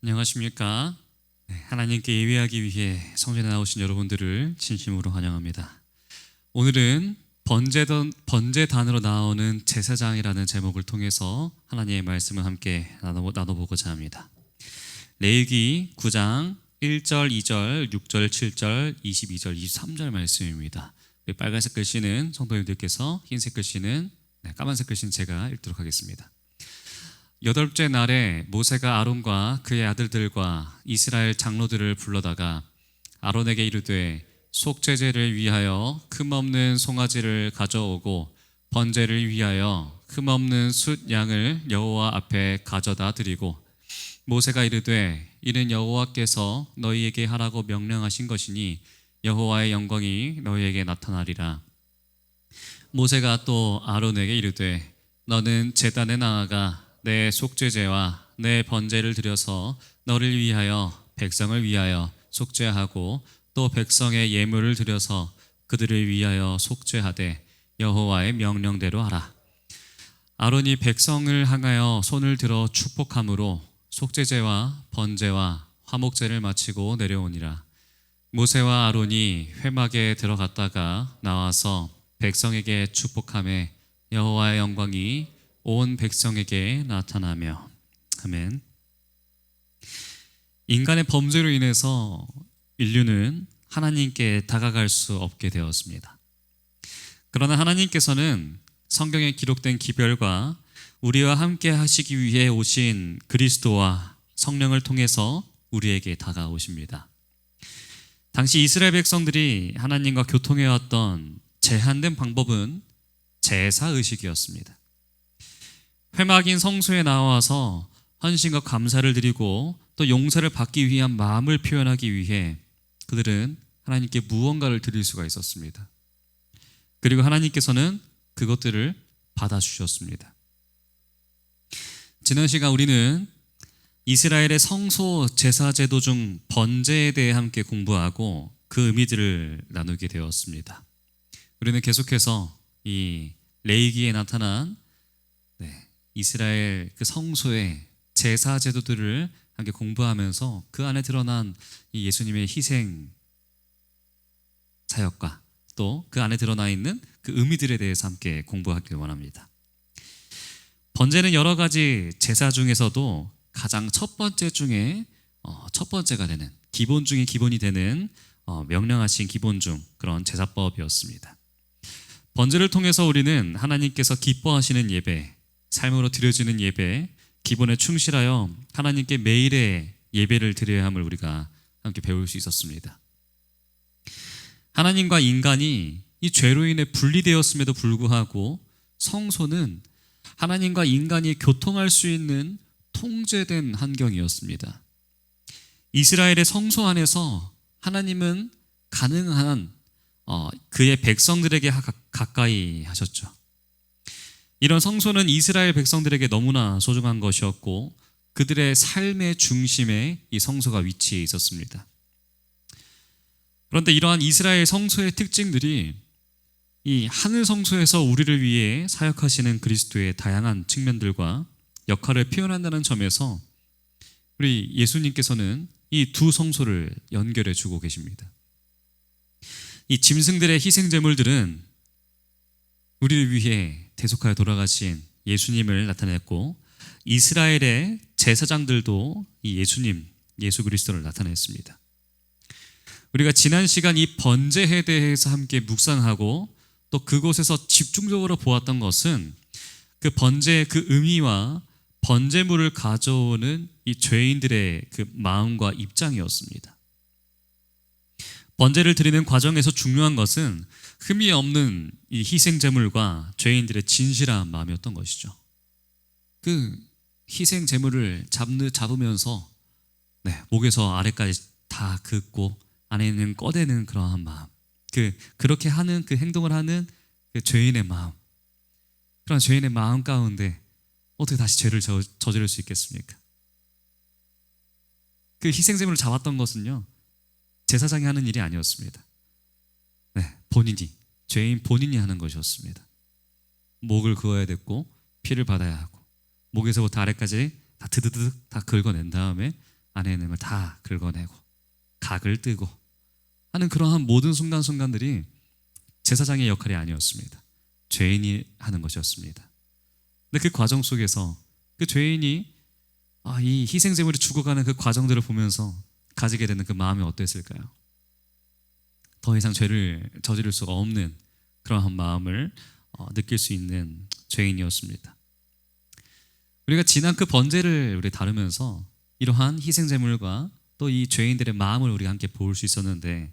안녕하십니까? 네, 하나님께 예배하기 위해 성전에 나오신 여러분들을 진심으로 환영합니다. 오늘은 번제던 번제단으로 나오는 제사장이라는 제목을 통해서 하나님의 말씀을 함께 나눠, 나눠보고자 합니다. 레위기 9장 1절, 2절, 6절, 7절, 22절, 23절 말씀입니다. 빨간색 글씨는 성도님들께서 흰색 글씨는 네, 까만색 글씨는 제가 읽도록 하겠습니다. 여덟째 날에 모세가 아론과 그의 아들들과 이스라엘 장로들을 불러다가 아론에게 이르되 속죄제를 위하여 흠없는 송아지를 가져오고 번제를 위하여 흠없는 숫 양을 여호와 앞에 가져다 드리고 모세가 이르되 이는 여호와께서 너희에게 하라고 명령하신 것이니 여호와의 영광이 너희에게 나타나리라. 모세가 또 아론에게 이르되 너는 제단에 나아가 내 속죄제와 내 번제를 드려서 너를 위하여 백성을 위하여 속죄하고 또 백성의 예물을 드려서 그들을 위하여 속죄하되 여호와의 명령대로 하라. 아론이 백성을 향하여 손을 들어 축복함으로 속죄제와 번제와 화목제를 마치고 내려오니라. 모세와 아론이 회막에 들어갔다가 나와서 백성에게 축복함에 여호와의 영광이 온 백성에게 나타나며 아멘. 인간의 범죄로 인해서 인류는 하나님께 다가갈 수 없게 되었습니다. 그러나 하나님께서는 성경에 기록된 기별과 우리와 함께 하시기 위해 오신 그리스도와 성령을 통해서 우리에게 다가오십니다. 당시 이스라엘 백성들이 하나님과 교통해 왔던 제한된 방법은 제사 의식이었습니다. 회막인 성소에 나와서 헌신과 감사를 드리고 또 용서를 받기 위한 마음을 표현하기 위해 그들은 하나님께 무언가를 드릴 수가 있었습니다. 그리고 하나님께서는 그것들을 받아주셨습니다. 지난 시간 우리는 이스라엘의 성소 제사 제도 중 번제에 대해 함께 공부하고 그 의미들을 나누게 되었습니다. 우리는 계속해서 이 레이기에 나타난 네, 이스라엘 그 성소의 제사 제도들을 함께 공부하면서 그 안에 드러난 이 예수님의 희생 사역과 또 그 안에 드러나 있는 그 의미들에 대해서 함께 공부하길 원합니다. 번제는 여러 가지 제사 중에서도 가장 첫 번째 중에 어, 첫 번째가 되는 기본 중에 기본이 되는 어, 명령하신 기본 중 그런 제사법이었습니다. 번제를 통해서 우리는 하나님께서 기뻐하시는 예배, 삶으로 드려지는 예배, 기본에 충실하여 하나님께 매일의 예배를 드려야 함을 우리가 함께 배울 수 있었습니다. 하나님과 인간이 이 죄로 인해 분리되었음에도 불구하고 성소는 하나님과 인간이 교통할 수 있는 통제된 환경이었습니다. 이스라엘의 성소 안에서 하나님은 가능한 어, 그의 백성들에게 가까이 하셨죠. 이런 성소는 이스라엘 백성들에게 너무나 소중한 것이었고 그들의 삶의 중심에 이 성소가 위치해 있었습니다. 그런데 이러한 이스라엘 성소의 특징들이 이 하늘 성소에서 우리를 위해 사역하시는 그리스도의 다양한 측면들과 역할을 표현한다는 점에서 우리 예수님께서는 이 두 성소를 연결해 주고 계십니다. 이 짐승들의 희생 제물들은 우리를 위해 대속하여 돌아가신 예수님을 나타냈고 이스라엘의 제사장들도 이 예수님 예수 그리스도를 나타냈습니다. 우리가 지난 시간 이 번제에 대해서 함께 묵상하고 또 그곳에서 집중적으로 보았던 것은 그 번제의 그 의미와 번제물을 가져오는 이 죄인들의 그 마음과 입장이었습니다. 번제를 드리는 과정에서 중요한 것은 흠이 없는 이 희생 제물과 죄인들의 진실한 마음이었던 것이죠. 그 희생 제물을 잡는, 잡으면서 네, 목에서 아래까지 다 긋고 안에 있는 꺼대는 그러한 마음. 그, 그렇게 하는 그 행동을 하는 그 죄인의 마음. 그런 죄인의 마음 가운데 어떻게 다시 죄를 저, 저지를 수 있겠습니까? 그 희생 제물을 잡았던 것은요, 제사장이 하는 일이 아니었습니다. 네, 본인이 죄인 본인이 하는 것이었습니다. 목을 그어야 됐고 피를 받아야 하고 목에서부터 아래까지 다 드드득 다 긁어낸 다음에 안에 있는 걸 다 긁어내고 각을 뜨고 하는 그러한 모든 순간순간들이 제사장의 역할이 아니었습니다. 죄인이 하는 것이었습니다. 근데 그 과정 속에서 그 죄인이 아, 이 희생제물이 죽어가는 그 과정들을 보면서 가지게 되는 그 마음이 어땠을까요? 더 이상 죄를 저지를 수가 없는 그러한 마음을 어, 느낄 수 있는 죄인이었습니다. 우리가 지난 그 번제를 우리 다루면서 이러한 희생 제물과 또 이 죄인들의 마음을 우리가 함께 볼 수 있었는데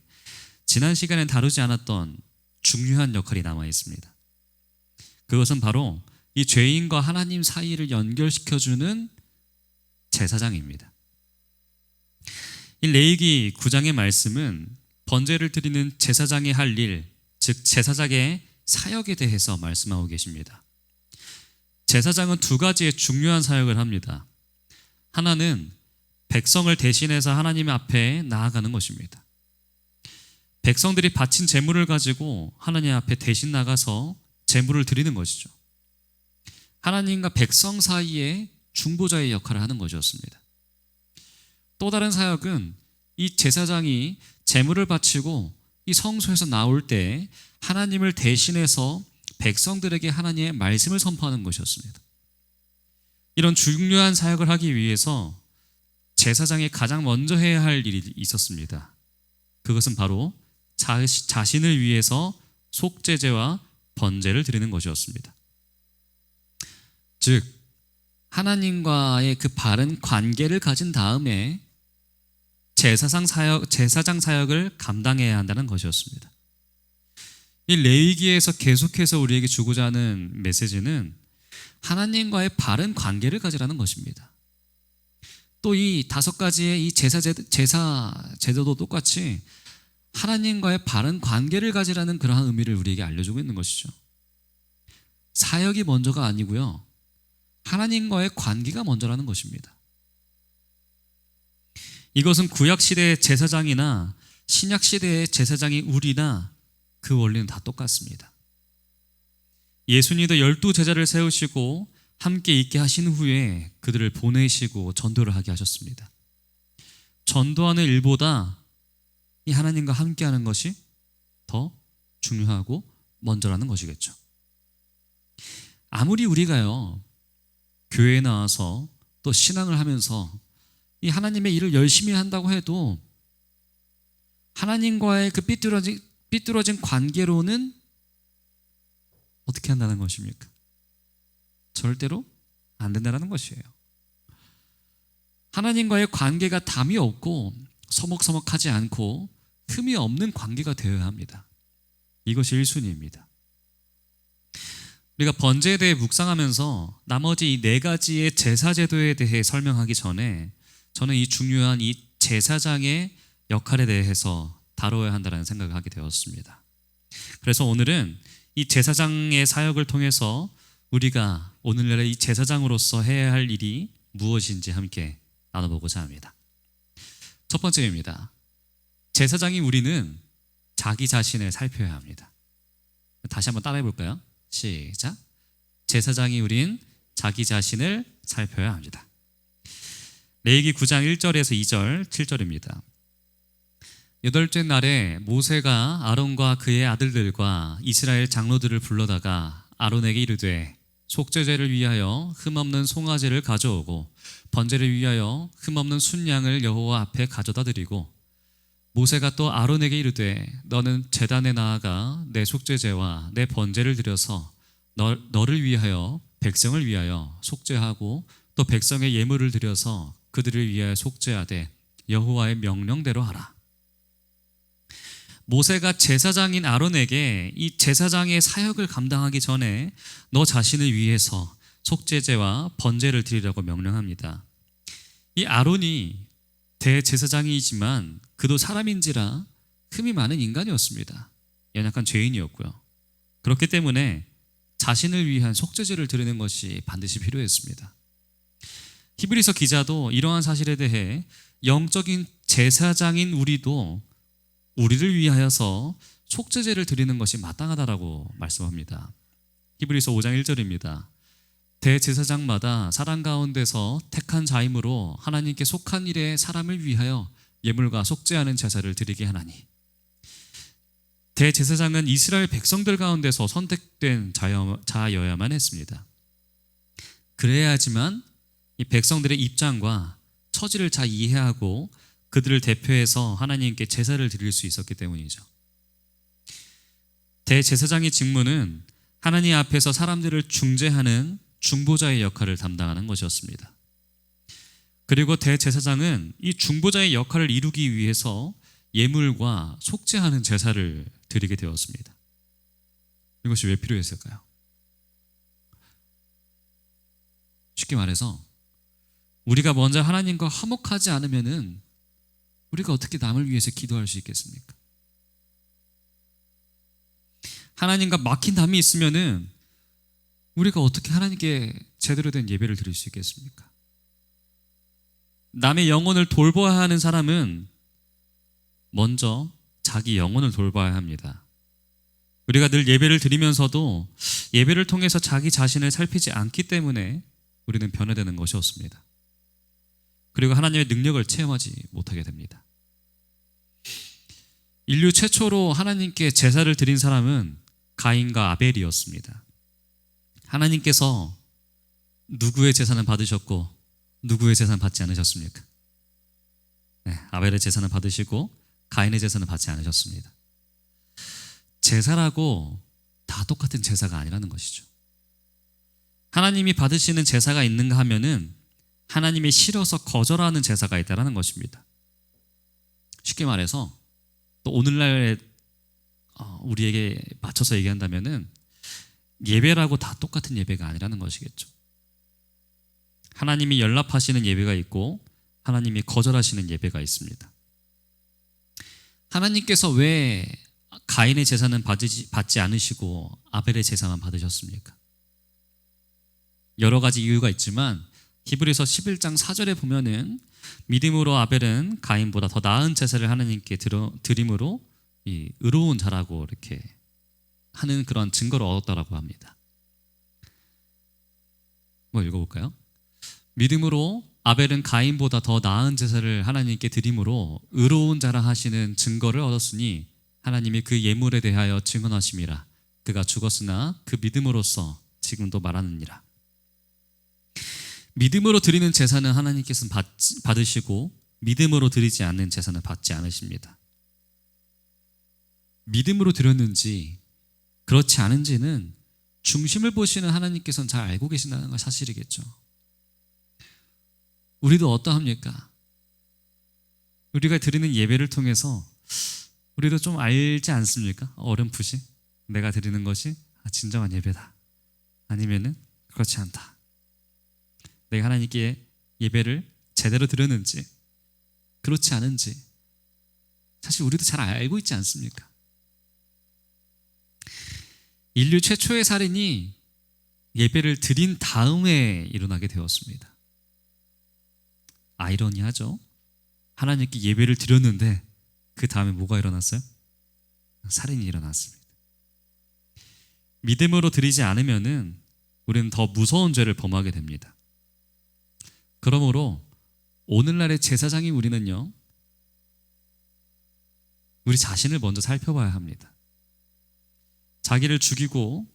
지난 시간에 다루지 않았던 중요한 역할이 남아 있습니다. 그것은 바로 이 죄인과 하나님 사이를 연결시켜 주는 제사장입니다. 이 레이기 9장의 말씀은 번제를 드리는 제사장이 할 일, 즉 제사장의 사역에 대해서 말씀하고 계십니다. 제사장은 두 가지의 중요한 사역을 합니다. 하나는 백성을 대신해서 하나님 앞에 나아가는 것입니다. 백성들이 바친 제물을 가지고 하나님 앞에 대신 나가서 제물을 드리는 것이죠. 하나님과 백성 사이에 중보자의 역할을 하는 것이었습니다. 또 다른 사역은 이 제사장이 제물을 바치고 이 성소에서 나올 때 하나님을 대신해서 백성들에게 하나님의 말씀을 선포하는 것이었습니다. 이런 중요한 사역을 하기 위해서 제사장이 가장 먼저 해야 할 일이 있었습니다. 그것은 바로 자신을 위해서 속죄제와 번제를 드리는 것이었습니다. 즉 하나님과의 그 바른 관계를 가진 다음에 제사상 사역, 제사장 사역을 감당해야 한다는 것이었습니다. 이 레위기에서 계속해서 우리에게 주고자 하는 메시지는 하나님과의 바른 관계를 가지라는 것입니다. 또 이 다섯 가지의 이 제사 제사 제도도 똑같이 하나님과의 바른 관계를 가지라는 그러한 의미를 우리에게 알려주고 있는 것이죠. 사역이 먼저가 아니고요. 하나님과의 관계가 먼저라는 것입니다. 이것은 구약 시대의 제사장이나 신약 시대의 제사장이 우리나 그 원리는 다 똑같습니다. 예수님도 열두 제자를 세우시고 함께 있게 하신 후에 그들을 보내시고 전도를 하게 하셨습니다. 전도하는 일보다 이 하나님과 함께 하는 것이 더 중요하고 먼저라는 것이겠죠. 아무리 우리가요 교회에 나와서 또 신앙을 하면서 이 하나님의 일을 열심히 한다고 해도 하나님과의 그 삐뚤어진 삐뚤어진 관계로는 어떻게 한다는 것입니까? 절대로 안 된다는 것이에요. 하나님과의 관계가 담이 없고 서먹서먹하지 않고 흠이 없는 관계가 되어야 합니다. 이것이 1순위입니다. 우리가 번제에 대해 묵상하면서 나머지 이 네 가지의 제사 제도에 대해 설명하기 전에 저는 이 중요한 이 제사장의 역할에 대해서 다뤄야 한다는 생각을 하게 되었습니다. 그래서 오늘은 이 제사장의 사역을 통해서 우리가 오늘날의 이 제사장으로서 해야 할 일이 무엇인지 함께 나눠보고자 합니다. 첫 번째입니다. 제사장이 우리는 자기 자신을 살펴야 합니다. 다시 한번 따라해 볼까요? 시작. 제사장이 우린 자기 자신을 살펴야 합니다. 레이기 9장 1절에서 2절, 7절입니다. 여덟째 날에 모세가 아론과 그의 아들들과 이스라엘 장로들을 불러다가 아론에게 이르되 속죄제를 위하여 흠없는 송아지를 가져오고 번제를 위하여 흠없는 순양을 여호와 앞에 가져다 드리고 모세가 또 아론에게 이르되 너는 제단에 나아가 내 속죄제와 내 번제를 드려서 너, 너를 위하여 백성을 위하여 속죄하고 또 백성의 예물을 드려서 그들을 위하여 속죄하되 여호와의 명령대로 하라. 모세가 제사장인 아론에게 이 제사장의 사역을 감당하기 전에 너 자신을 위해서 속죄제와 번제를 드리라고 명령합니다. 이 아론이 대제사장이지만 그도 사람인지라 흠이 많은 인간이었습니다. 연약한 죄인이었고요. 그렇기 때문에 자신을 위한 속죄제를 드리는 것이 반드시 필요했습니다. 히브리서 기자도 이러한 사실에 대해 영적인 제사장인 우리도 우리를 위하여서 속죄제를 드리는 것이 마땅하다라고 말씀합니다. 히브리서 5장 1절입니다. 대제사장마다 사람 가운데서 택한 자임으로 하나님께 속한 일에 사람을 위하여 예물과 속죄하는 제사를 드리게 하나니 대제사장은 이스라엘 백성들 가운데서 선택된 자여, 자여야만 했습니다. 그래야지만 이 백성들의 입장과 처지를 잘 이해하고 그들을 대표해서 하나님께 제사를 드릴 수 있었기 때문이죠. 대제사장의 직무는 하나님 앞에서 사람들을 중재하는 중보자의 역할을 담당하는 것이었습니다. 그리고 대제사장은 이 중보자의 역할을 이루기 위해서 예물과 속죄하는 제사를 드리게 되었습니다. 이것이 왜 필요했을까요? 쉽게 말해서 우리가 먼저 하나님과 화목하지 않으면은 우리가 어떻게 남을 위해서 기도할 수 있겠습니까? 하나님과 막힌 담이 있으면은 우리가 어떻게 하나님께 제대로 된 예배를 드릴 수 있겠습니까? 남의 영혼을 돌봐야 하는 사람은 먼저 자기 영혼을 돌봐야 합니다. 우리가 늘 예배를 드리면서도 예배를 통해서 자기 자신을 살피지 않기 때문에 우리는 변화되는 것이 없습니다. 그리고 하나님의 능력을 체험하지 못하게 됩니다. 인류 최초로 하나님께 제사를 드린 사람은 가인과 아벨이었습니다. 하나님께서 누구의 제사는 받으셨고 누구의 제사는 받지 않으셨습니까? 네, 아벨의 제사는 받으시고 가인의 제사는 받지 않으셨습니다. 제사라고 다 똑같은 제사가 아니라는 것이죠. 하나님이 받으시는 제사가 있는가 하면은 하나님이 싫어서 거절하는 제사가 있다라는 것입니다. 쉽게 말해서 또 오늘날 어, 우리에게 맞춰서 얘기한다면은 예배라고 다 똑같은 예배가 아니라는 것이겠죠. 하나님이 연락하시는 예배가 있고 하나님이 거절하시는 예배가 있습니다. 하나님께서 왜 가인의 제사는 받지, 받지 않으시고 아벨의 제사만 받으셨습니까? 여러 가지 이유가 있지만 히브리서 11장 4절에 보면은 믿음으로 아벨은 가인보다 더 나은 제사를 하나님께 드림으로 이 의로운 자라고 이렇게 하는 그런 증거를 얻었다라고 합니다. 뭐 읽어볼까요? 믿음으로 아벨은 가인보다 더 나은 제사를 하나님께 드림으로 의로운 자라 하시는 증거를 얻었으니 하나님이 그 예물에 대하여 증언하심이라 그가 죽었으나 그 믿음으로써 지금도 말하느니라. 믿음으로 드리는 제사는 하나님께서는 받, 받으시고 믿음으로 드리지 않는 제사는 받지 않으십니다. 믿음으로 드렸는지 그렇지 않은지는 중심을 보시는 하나님께서는 잘 알고 계신다는 건 사실이겠죠. 우리도 어떠합니까? 우리가 드리는 예배를 통해서 우리도 좀 알지 않습니까? 어렴풋이 내가 드리는 것이 진정한 예배다. 아니면은 그렇지 않다. 내가 하나님께 예배를 제대로 드렸는지 그렇지 않은지 사실 우리도 잘 알고 있지 않습니까? 인류 최초의 살인이 예배를 드린 다음에 일어나게 되었습니다. 아이러니하죠? 하나님께 예배를 드렸는데 그 다음에 뭐가 일어났어요? 살인이 일어났습니다. 믿음으로 드리지 않으면은 우리는 더 무서운 죄를 범하게 됩니다. 그러므로 오늘날의 제사장이 우리는요, 우리 자신을 먼저 살펴봐야 합니다. 자기를 죽이고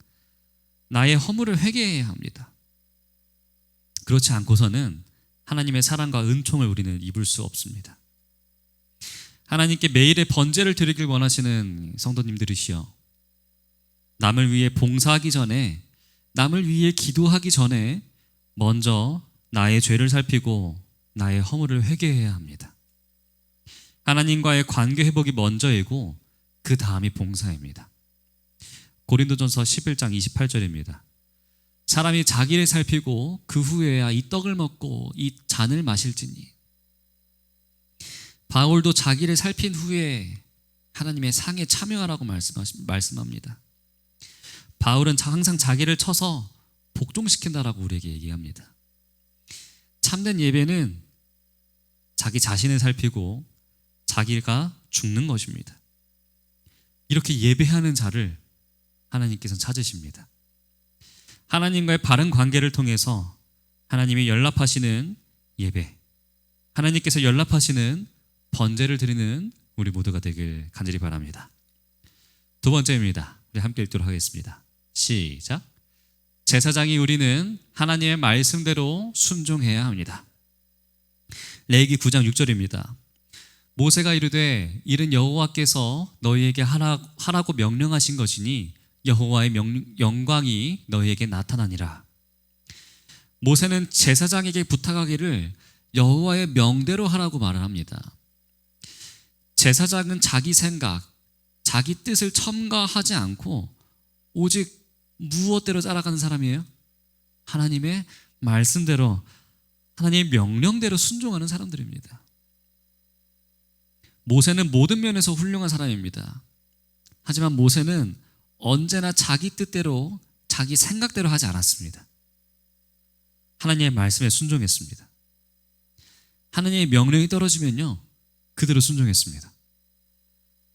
나의 허물을 회개해야 합니다. 그렇지 않고서는 하나님의 사랑과 은총을 우리는 입을 수 없습니다. 하나님께 매일의 번제를 드리길 원하시는 성도님들이시여. 남을 위해 봉사하기 전에, 남을 위해 기도하기 전에 먼저 나의 죄를 살피고 나의 허물을 회개해야 합니다. 하나님과의 관계 회복이 먼저이고 그 다음이 봉사입니다. 고린도전서 11장 28절입니다. 사람이 자기를 살피고 그 후에야 이 떡을 먹고 이 잔을 마실지니 바울도 자기를 살핀 후에 하나님의 상에 참여하라고 말씀합니다. 바울은 항상 자기를 쳐서 복종시킨다라고 우리에게 얘기합니다. 참된 예배는 자기 자신을 살피고 자기가 죽는 것입니다. 이렇게 예배하는 자를 하나님께서 찾으십니다. 하나님과의 바른 관계를 통해서 하나님이 연락하시는 예배, 하나님께서 연락하시는 번제를 드리는 우리 모두가 되길 간절히 바랍니다. 두 번째입니다. 우리 함께 읽도록 하겠습니다. 시작. 제사장이 우리는 하나님의 말씀대로 순종해야 합니다. 레기 9장 6절입니다. 모세가 이르되 이른 여호와께서 너희에게 하라, 하라고 명령하신 것이니 여호와의 명, 영광이 너희에게 나타나니라. 모세는 제사장에게 부탁하기를 여호와의 명대로 하라고 말을 합니다. 제사장은 자기 생각, 자기 뜻을 첨가하지 않고 오직 무엇대로 따라가는 사람이에요? 하나님의 말씀대로 하나님의 명령대로 순종하는 사람들입니다. 모세는 모든 면에서 훌륭한 사람입니다. 하지만 모세는 언제나 자기 뜻대로 자기 생각대로 하지 않았습니다. 하나님의 말씀에 순종했습니다. 하나님의 명령이 떨어지면요, 그대로 순종했습니다.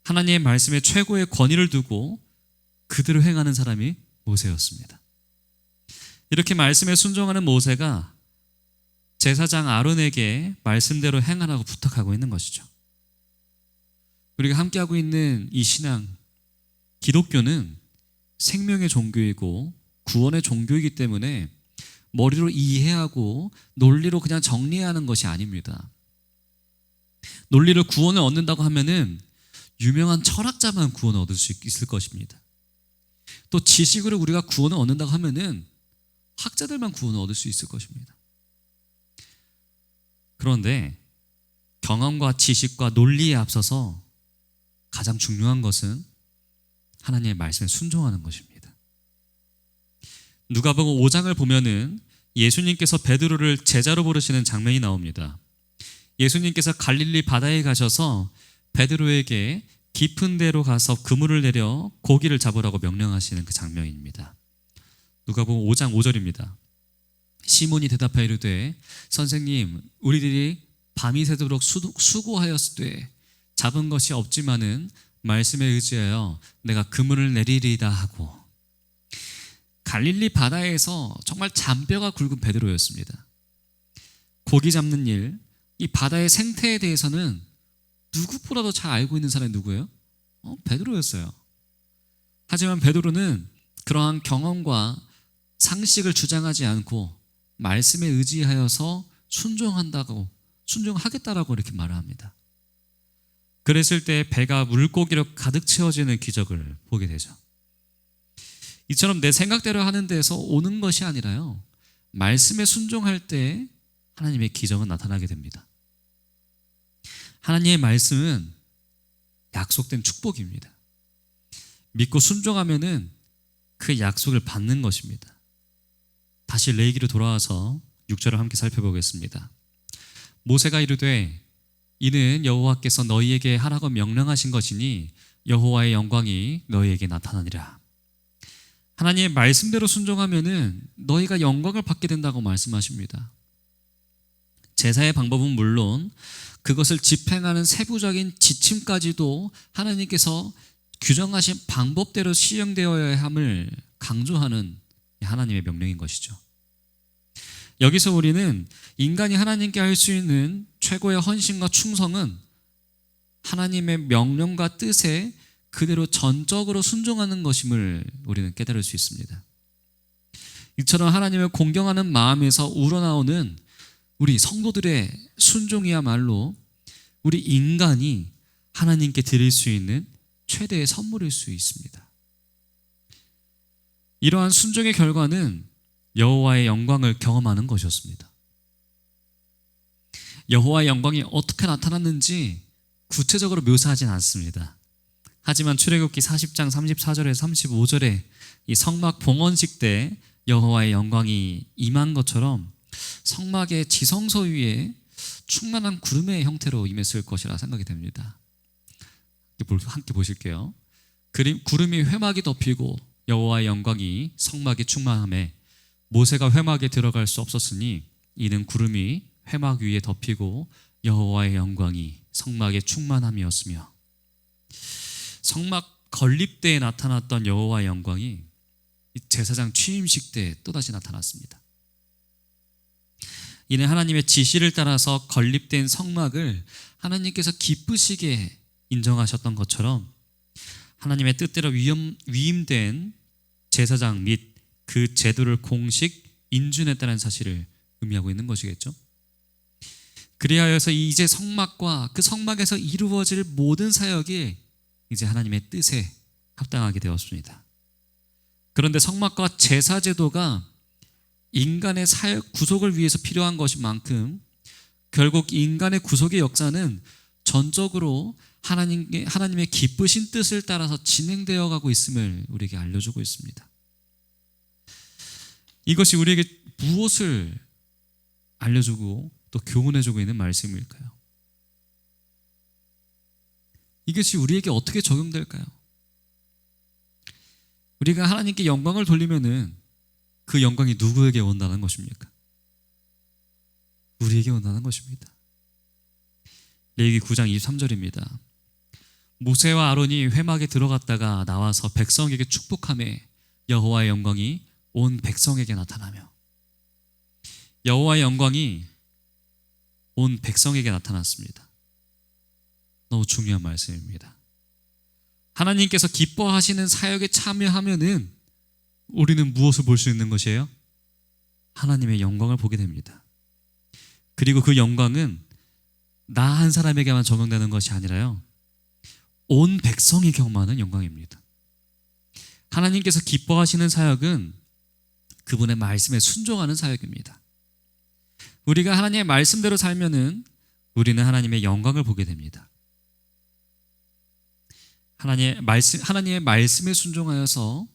하나님의 말씀에 최고의 권위를 두고 그대로 행하는 사람이 모세였습니다. 이렇게 말씀에 순종하는 모세가 제사장 아론에게 말씀대로 행하라고 부탁하고 있는 것이죠. 우리가 함께하고 있는 이 신앙, 기독교는 생명의 종교이고 구원의 종교이기 때문에 머리로 이해하고 논리로 그냥 정리하는 것이 아닙니다. 논리를 구원을 얻는다고 하면은 유명한 철학자만 구원을 얻을 수 있을 것입니다. 또 지식으로 우리가 구원을 얻는다고 하면은 학자들만 구원을 얻을 수 있을 것입니다. 그런데 경험과 지식과 논리에 앞서서 가장 중요한 것은 하나님의 말씀에 순종하는 것입니다. 누가복음 5장을 보면은 예수님께서 베드로를 제자로 부르시는 장면이 나옵니다. 예수님께서 갈릴리 바다에 가셔서 베드로에게 깊은 데로 가서 그물을 내려 고기를 잡으라고 명령하시는 그 장면입니다. 누가복음 5장 5절입니다. 시몬이 대답하여 이르되 선생님 우리들이 밤이 새도록 수고하였으되 잡은 것이 없지만은 말씀에 의지하여 내가 그물을 내리리다 하고 갈릴리 바다에서 정말 잔뼈가 굵은 베드로였습니다. 고기 잡는 일, 이 바다의 생태에 대해서는 누구보다도 잘 알고 있는 사람이 누구예요? 어, 베드로였어요. 하지만 베드로는 그러한 경험과 상식을 주장하지 않고 말씀에 의지하여서 순종한다고 순종하겠다라고 이렇게 말을 합니다. 그랬을 때 배가 물고기로 가득 채워지는 기적을 보게 되죠. 이처럼 내 생각대로 하는 데서 오는 것이 아니라요. 말씀에 순종할 때 하나님의 기적은 나타나게 됩니다. 하나님의 말씀은 약속된 축복입니다. 믿고 순종하면은 그 약속을 받는 것입니다. 다시 레이기로 돌아와서 6절을 함께 살펴보겠습니다. 모세가 이르되 이는 여호와께서 너희에게 하라고 명령하신 것이니 여호와의 영광이 너희에게 나타나니라. 하나님의 말씀대로 순종하면은 너희가 영광을 받게 된다고 말씀하십니다. 제사의 방법은 물론 그것을 집행하는 세부적인 지침까지도 하나님께서 규정하신 방법대로 시행되어야 함을 강조하는 하나님의 명령인 것이죠. 여기서 우리는 인간이 하나님께 할 수 있는 최고의 헌신과 충성은 하나님의 명령과 뜻에 그대로 전적으로 순종하는 것임을 우리는 깨달을 수 있습니다. 이처럼 하나님을 공경하는 마음에서 우러나오는 우리 성도들의 순종이야말로 우리 인간이 하나님께 드릴 수 있는 최대의 선물일 수 있습니다. 이러한 순종의 결과는 여호와의 영광을 경험하는 것이었습니다. 여호와의 영광이 어떻게 나타났는지 구체적으로 묘사하진 않습니다. 하지만 출애굽기 40장 34절에 35절에 이 성막 봉헌식 때 여호와의 영광이 임한 것처럼 성막의 지성소 위에 충만한 구름의 형태로 임했을 것이라 생각이 됩니다. 함께 보실게요. 구름이 회막이 덮이고 여호와의 영광이 성막에 충만함에 모세가 회막에 들어갈 수 없었으니 이는 구름이 회막 위에 덮이고 여호와의 영광이 성막에 충만함이었으며 성막 건립 때에 나타났던 여호와의 영광이 이 제사장 취임식 때 또다시 나타났습니다. 이는 하나님의 지시를 따라서 건립된 성막을 하나님께서 기쁘시게 인정하셨던 것처럼 하나님의 뜻대로 위임, 위임된 제사장 및 그 제도를 공식 인준했다는 사실을 의미하고 있는 것이겠죠. 그리하여서 이제 성막과 그 성막에서 이루어질 모든 사역이 이제 하나님의 뜻에 합당하게 되었습니다. 그런데 성막과 제사 제도가 인간의 사역 구속을 위해서 필요한 것인 만큼 결국 인간의 구속의 역사는 전적으로 하나님의, 하나님의 기쁘신 뜻을 따라서 진행되어 가고 있음을 우리에게 알려주고 있습니다. 이것이 우리에게 무엇을 알려주고 또 교훈해주고 있는 말씀일까요? 이것이 우리에게 어떻게 적용될까요? 우리가 하나님께 영광을 돌리면은 그 영광이 누구에게 온다는 것입니까? 우리에게 온다는 것입니다. 레위기 9장 23절입니다. 모세와 아론이 회막에 들어갔다가 나와서 백성에게 축복함에 여호와의 영광이 온 백성에게 나타나며 여호와의 영광이 온 백성에게 나타났습니다. 너무 중요한 말씀입니다. 하나님께서 기뻐하시는 사역에 참여하면은 우리는 무엇을 볼 수 있는 것이에요? 하나님의 영광을 보게 됩니다. 그리고 그 영광은 나 한 사람에게만 적용되는 것이 아니라요. 온 백성이 경험하는 영광입니다. 하나님께서 기뻐하시는 사역은 그분의 말씀에 순종하는 사역입니다. 우리가 하나님의 말씀대로 살면은 우리는 하나님의 영광을 보게 됩니다. 하나님의 말씀 하나님의 말씀에 순종하여서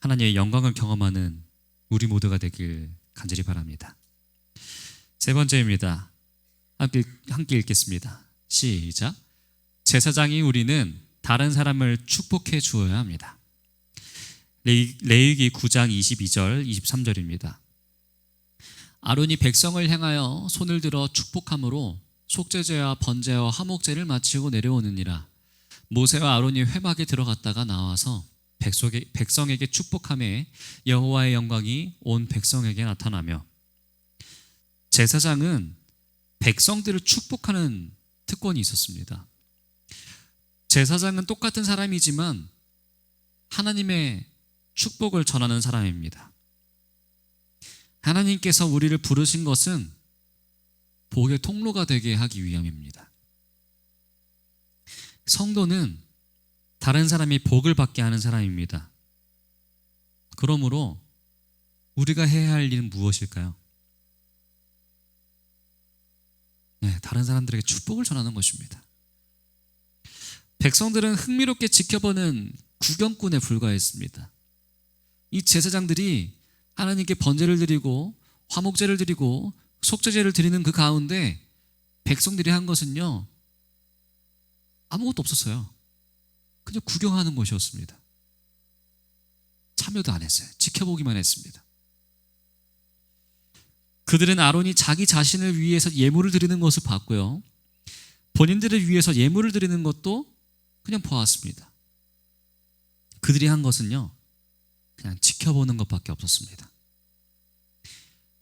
하나님의 영광을 경험하는 우리 모두가 되길 간절히 바랍니다. 세 번째입니다. 함께 함께 읽겠습니다. 시작. 제사장이 우리는 다른 사람을 축복해 주어야 합니다. 레위기 9장 22절 23절입니다. 아론이 백성을 향하여 손을 들어 축복함으로 속죄제와 번제와 화목제를 마치고 내려오느니라. 모세와 아론이 회막에 들어갔다가 나와서 백성에게, 축복함에 여호와의 영광이 온 백성에게 나타나며 제사장은 백성들을 축복하는 특권이 있었습니다. 제사장은 똑같은 사람이지만 하나님의 축복을 전하는 사람입니다. 하나님께서 우리를 부르신 것은 복의 통로가 되게 하기 위함입니다. 성도는 다른 사람이 복을 받게 하는 사람입니다. 그러므로 우리가 해야 할 일은 무엇일까요? 네, 다른 사람들에게 축복을 전하는 것입니다. 백성들은 흥미롭게 지켜보는 구경꾼에 불과했습니다. 이 제사장들이 하나님께 번제를 드리고 화목제를 드리고 속죄제를 드리는 그 가운데 백성들이 한 것은요 아무것도 없었어요. 그냥 구경하는 것이었습니다. 참여도 안 했어요. 지켜보기만 했습니다. 그들은 아론이 자기 자신을 위해서 예물을 드리는 것을 봤고요. 본인들을 위해서 예물을 드리는 것도 그냥 보았습니다. 그들이 한 것은요, 그냥 지켜보는 것밖에 없었습니다.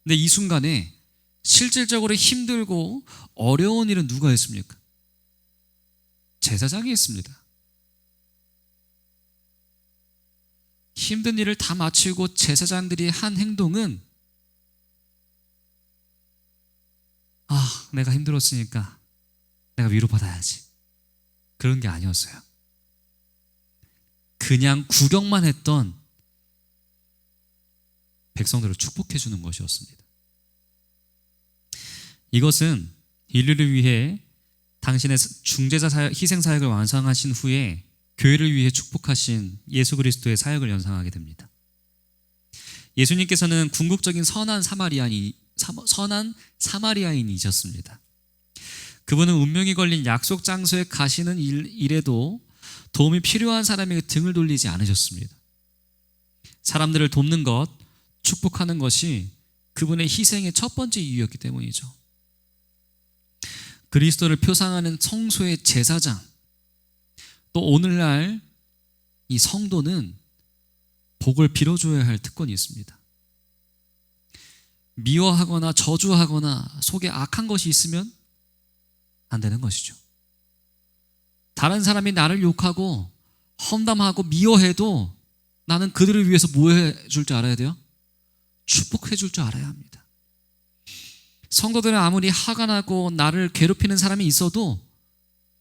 근데 이 순간에 실질적으로 힘들고 어려운 일은 누가 했습니까? 제사장이 했습니다. 힘든 일을 다 마치고 제사장들이 한 행동은 아, 내가 힘들었으니까 내가 위로받아야지. 그런 게 아니었어요. 그냥 구경만 했던 백성들을 축복해 주는 것이었습니다. 이것은 인류를 위해 당신의 중재자 희생 사역을 완성하신 후에 교회를 위해 축복하신 예수 그리스도의 사역을 연상하게 됩니다. 예수님께서는 궁극적인 선한 사마리아니 선한 사마리아인이셨습니다. 그분은 운명이 걸린 약속 장소에 가시는 일, 일에도 도움이 필요한 사람에게 등을 돌리지 않으셨습니다. 사람들을 돕는 것, 축복하는 것이 그분의 희생의 첫 번째 이유였기 때문이죠. 그리스도를 표상하는 성소의 제사장, 또 오늘날 이 성도는 복을 빌어줘야 할 특권이 있습니다. 미워하거나 저주하거나 속에 악한 것이 있으면 안 되는 것이죠. 다른 사람이 나를 욕하고 험담하고 미워해도 나는 그들을 위해서 뭐 해줄 줄 알아야 돼요? 축복해 줄 줄 알아야 합니다. 성도들은 아무리 화가 나고 나를 괴롭히는 사람이 있어도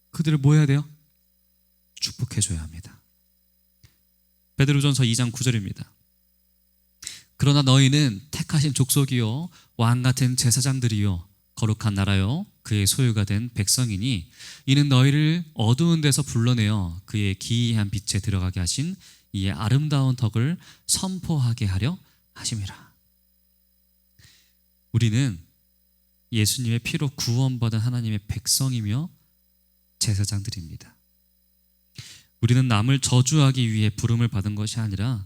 그들을 뭐 해야 돼요? 축복해 줘야 합니다. 베드로전서 2장 9절입니다. 그러나 너희는 택하신 족속이요 왕 같은 제사장들이요 거룩한 나라요 그의 소유가 된 백성이니 이는 너희를 어두운 데서 불러내어 그의 기이한 빛에 들어가게 하신 이의 아름다운 덕을 선포하게 하려 하심이라. 우리는 예수님의 피로 구원받은 하나님의 백성이며 제사장들입니다. 우리는 남을 저주하기 위해 부름을 받은 것이 아니라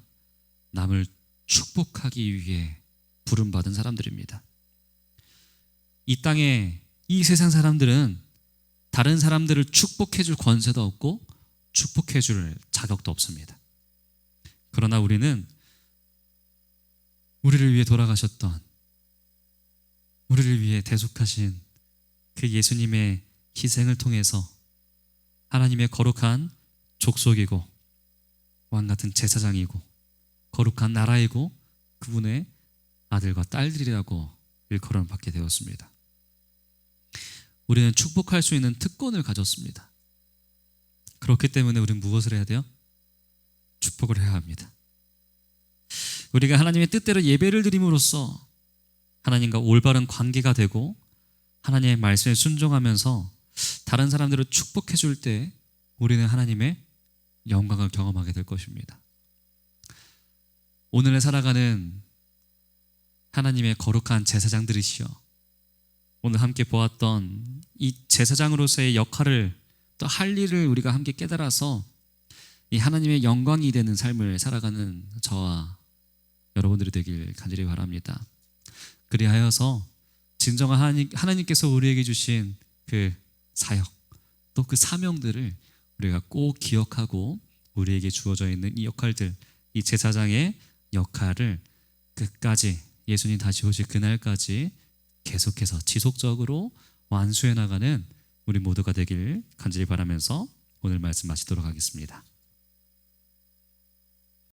남을 축복하기 위해 부름 받은 사람들입니다. 이 땅에 이 세상 사람들은 다른 사람들을 축복해 줄 권세도 없고 축복해 줄 자격도 없습니다. 그러나 우리는 우리를 위해 돌아가셨던 우리를 위해 대속하신 그 예수님의 희생을 통해서 하나님의 거룩한 족속이고 왕 같은 제사장이고 거룩한 나라이고 그분의 아들과 딸들이라고 일컬음 받게 되었습니다. 우리는 축복할 수 있는 특권을 가졌습니다. 그렇기 때문에 우리는 무엇을 해야 돼요? 축복을 해야 합니다. 우리가 하나님의 뜻대로 예배를 드림으로써 하나님과 올바른 관계가 되고 하나님의 말씀에 순종하면서 다른 사람들을 축복해 줄 때 우리는 하나님의 영광을 경험하게 될 것입니다. 오늘을 살아가는 하나님의 거룩한 제사장들이시여 오늘 함께 보았던 이 제사장으로서의 역할을 또 할 일을 우리가 함께 깨달아서 이 하나님의 영광이 되는 삶을 살아가는 저와 여러분들이 되길 간절히 바랍니다. 그리하여서 진정한 하나님, 하나님께서 우리에게 주신 그 사역 또 그 사명들을 우리가 꼭 기억하고 우리에게 주어져 있는 이 역할들 이 제사장의 역할을 끝까지 예수님 다시 오실 그날까지 계속해서 지속적으로 완수해 나가는 우리 모두가 되길 간절히 바라면서 오늘 말씀 마치도록 하겠습니다.